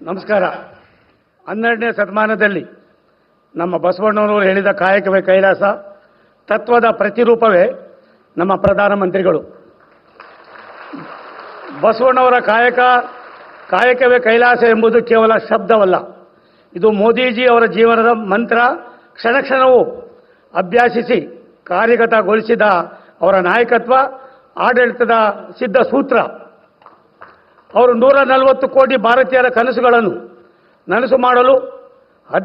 ನಮಸ್ಕಾರ. ಹನ್ನೆರಡನೇ ಶತಮಾನದಲ್ಲಿ ನಮ್ಮ ಬಸವಣ್ಣನವರು ಹೇಳಿದ ಕಾಯಕವೇ ಕೈಲಾಸ, ತತ್ವದ ಪ್ರತಿರೂಪವೇ ನಮ್ಮ ಪ್ರಧಾನಮಂತ್ರಿಗಳು ಬಸವಣ್ಣವರ ಕಾಯಕ, ಕಾಯಕವೇ ಕೈಲಾಸ ಎಂಬುದು ಕೇವಲ ಶಬ್ದವಲ್ಲ. ಇದು ಮೋದಿಜಿ ಅವರ ಜೀವನದ ಮಂತ್ರ, ಕ್ಷಣ ಕ್ಷಣವೂ ಅಭ್ಯಾಸಿಸಿ ಕಾರ್ಯಗತಗೊಳಿಸಿದ ಅವರ ನಾಯಕತ್ವ, ಆಡಳಿತದ ಸಿದ್ಧ ಸೂತ್ರ ಅವರು ನೂರ ನಲವತ್ತು ಕೋಟಿ ಭಾರತೀಯರ ಕನಸುಗಳನ್ನು ನನಸು ಮಾಡಲು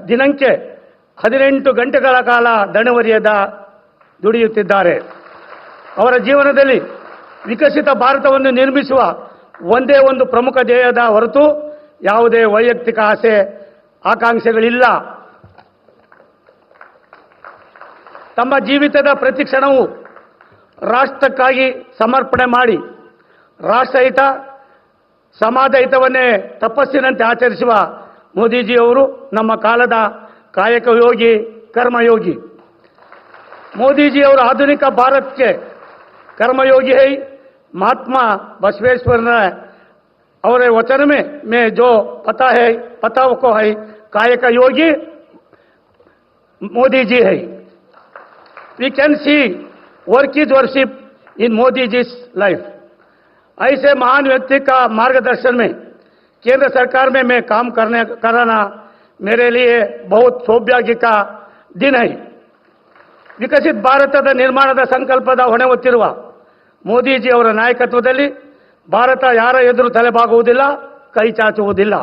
ದಿನಕ್ಕೆ ಹದಿನೆಂಟು ಗಂಟೆಗಳ ಕಾಲ ದಣವರಿಯದ ದುಡಿಯುತ್ತಿದ್ದಾರೆ. ಅವರ ಜೀವನದಲ್ಲಿ ವಿಕಸಿತ ಭಾರತವನ್ನು ನಿರ್ಮಿಸುವ ಒಂದೇ ಒಂದು ಪ್ರಮುಖ ಧ್ಯೇಯದ ಹೊರತು ಯಾವುದೇ ವೈಯಕ್ತಿಕ ಆಸೆ, ಆಕಾಂಕ್ಷೆಗಳಿಲ್ಲ. ತಮ್ಮ ಜೀವಿತದ ಪ್ರತಿ ಕ್ಷಣವು ರಾಷ್ಟ್ರಕ್ಕಾಗಿ ಸಮರ್ಪಣೆ ಮಾಡಿ ರಾಷ್ಟ್ರಹಿತ ಸಮಾಜ ಹಿತವನ್ನೇ ತಪಸ್ಸಿನಂತೆ ಆಚರಿಸುವ ಮೋದಿಜಿಯವರು ನಮ್ಮ ಕಾಲದ ಕಾಯಕ ಯೋಗಿ ಕರ್ಮಯೋಗಿ ಮೋದಿಜಿಯವರು ಆಧುನಿಕ ಭಾರತಕ್ಕೆ कर्मयोगी है महात्मा बसवेश्वर ने और वचन में में जो पता है पता को है कायक योगी मोदी जी है we can see work is worship in Modi ji life ऐसे महान व्यक्ति का मार्गदर्शन में केंद्र सरकार में मैं काम करने कराना मेरे लिए बहुत सौभाग्य का दिन है ವಿಕಸಿತ ಭಾರತದ ನಿರ್ಮಾಣದ ಸಂಕಲ್ಪದ ಹೊಣೆ ಹೊತ್ತಿರುವ ಮೋದಿಜಿ ಅವರ ನಾಯಕತ್ವದಲ್ಲಿ ಭಾರತ ಯಾರ ಎದುರು ತಲೆಬಾಗುವುದಿಲ್ಲ ಕೈ ಚಾಚುವುದಿಲ್ಲ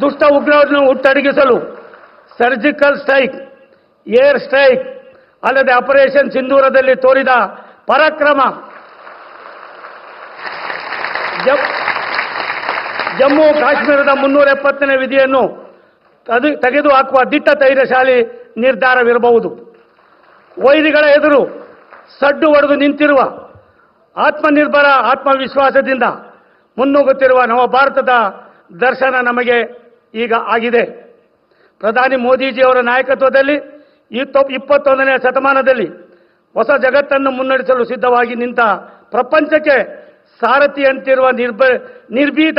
ದುಷ್ಟ ಉಗ್ರರನ್ನು ಹುಟ್ಟಡಗಿಸಲು ಸರ್ಜಿಕಲ್ ಸ್ಟ್ರೈಕ್ ಏರ್ ಸ್ಟ್ರೈಕ್ ಅಲ್ಲದೆ ಆಪರೇಷನ್ ಸಿಂಧೂರದಲ್ಲಿ ತೋರಿದ ಪರಾಕ್ರಮ ಜಮ್- ಜಮ್ಮು ಕಾಶ್ಮೀರದ ಮುನ್ನೂರ ಎಪ್ಪತ್ತನೇ ವಿಧಿಯನ್ನು ತದು- ತೆಗೆದುಹಾಕುವ ದಿಟ್ಟ ಧೈರ್ಯಶಾಲಿ ನಿರ್ಧಾರವಿರಬಹುದು. ವೈರಿಗಳ ಎದುರು ಸಡ್ಡು ಹೊಡೆದು ನಿಂತಿರುವ ಆತ್ಮನಿರ್ಭರ ಆತ್ಮವಿಶ್ವಾಸದಿಂದ ಮುನ್ನುಗ್ಗುತ್ತಿರುವ ನವ ಭಾರತದ ದರ್ಶನ ನಮಗೆ ಈಗ ಆಗಿದೆ. ಪ್ರಧಾನಿ ಮೋದಿಜಿಯವರ ನಾಯಕತ್ವದಲ್ಲಿ ಇಪ್ಪ- ಇಪ್ಪತ್ತೊಂದನೇ ಶತಮಾನದಲ್ಲಿ ಹೊಸ ಜಗತ್ತನ್ನು ಮುನ್ನಡೆಸಲು ಸಿದ್ಧವಾಗಿ ನಿಂತ ಪ್ರಪಂಚಕ್ಕೆ ಸಾರಥಿಯಂತಿರುವ ನಿರ್ಭ, ನಿರ್ಭೀತ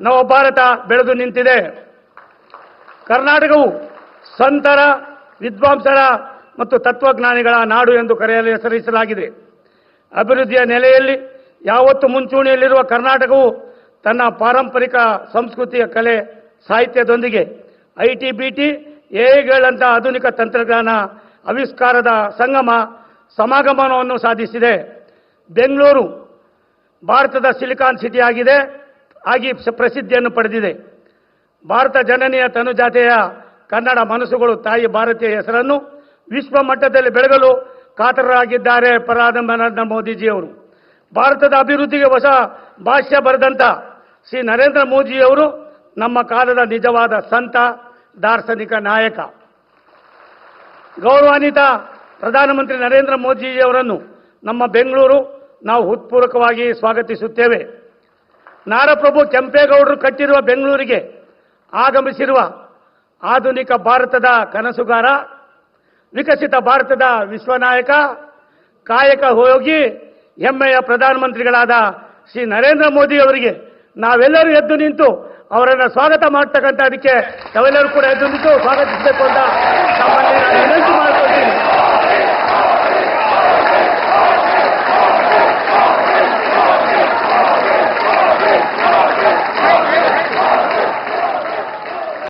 ನವ ಭಾರತ ಬೆಳೆದು ನಿಂತಿದೆ. ಕರ್ನಾಟಕವು ಸಂತರ, ವಿದ್ವಾಂಸರ ಮತ್ತು ತತ್ವಜ್ಞಾನಿಗಳ ನಾಡು ಎಂದು ಕರೆಯಲು, ಹೆಸರಿಸಲಾಗಿದೆ. ಅಭಿವೃದ್ಧಿಯ ನೆಲೆಯಲ್ಲಿ ಯಾವತ್ತು ಮುಂಚೂಣಿಯಲ್ಲಿರುವ ಕರ್ನಾಟಕವು ತನ್ನ ಪಾರಂಪರಿಕ ಸಂಸ್ಕೃತಿಯ ಕಲೆ, ಸಾಹಿತ್ಯದೊಂದಿಗೆ ಐ ಟಿ ಬಿ ಟಿ ಎಗಳಂಥ ಆಧುನಿಕ ತಂತ್ರಜ್ಞಾನ ಆವಿಷ್ಕಾರದ ಸಂಗಮ, ಸಮಾಗಮನವನ್ನು ಸಾಧಿಸಿದೆ. ಬೆಂಗಳೂರು ಭಾರತದ ಸಿಲಿಕಾನ್ ಸಿಟಿ ಆಗಿದೆ, ಆಗಿ ಪ್ರಸಿದ್ಧಿಯನ್ನು ಪಡೆದಿದೆ. ಭಾರತ ಜನನಿಯ ತನುಜಾತೆಯ ಕನ್ನಡ ಮನಸ್ಸುಗಳು ತಾಯಿ ಭಾರತೀಯ ಹೆಸರನ್ನು ವಿಶ್ವ ಮಟ್ಟದಲ್ಲಿ ಬೆಳಗಲು ಕಾತರರಾಗಿದ್ದಾರೆ ಪ್ರಧಾನ ನರೇಂದ್ರ ಮೋದಿಜಿಯವರು. ಭಾರತದ ಅಭಿವೃದ್ಧಿಗೆ ಹೊಸ ಭಾಷ್ಯ ಬರೆದಂತ ಶ್ರೀ ನರೇಂದ್ರ ಮೋದಿಯವರು ನಮ್ಮ ಕಾಲದ ನಿಜವಾದ ಸಂತ, ದಾರ್ಶನಿಕ ನಾಯಕ. ಗೌರವಾನ್ವಿತ ಪ್ರಧಾನಮಂತ್ರಿ ನರೇಂದ್ರ ಮೋದಿಯವರನ್ನು ನಮ್ಮ ಬೆಂಗಳೂರು ನಾವು ಹೃತ್ಪೂರ್ವಕವಾಗಿ ಸ್ವಾಗತಿಸುತ್ತೇವೆ. ನಾರಪ್ರಭು ಕೆಂಪೇಗೌಡರು ಕಟ್ಟಿರುವ ಬೆಂಗಳೂರಿಗೆ ಆಗಮಿಸಿರುವ ಆಧುನಿಕ ಭಾರತದ ಕನಸುಗಾರ, ವಿಕಸಿತ ಭಾರತದ ವಿಶ್ವನಾಯಕ, ಕಾಯಕ ಹೋಗಿ ಹೆಮ್ಮೆಯ ಪ್ರಧಾನಮಂತ್ರಿಗಳಾದ ಶ್ರೀ ನರೇಂದ್ರ ಮೋದಿ ಅವರಿಗೆ ನಾವೆಲ್ಲರೂ ಎದ್ದು ನಿಂತು ಅವರನ್ನು ಸ್ವಾಗತ ಮಾಡ್ತಕ್ಕಂಥ ಅದಕ್ಕೆ ನಾವೆಲ್ಲರೂ ಕೂಡ ಎದ್ದು ನಿಂತು ಸ್ವಾಗತಿಸಬೇಕು ಅಂತ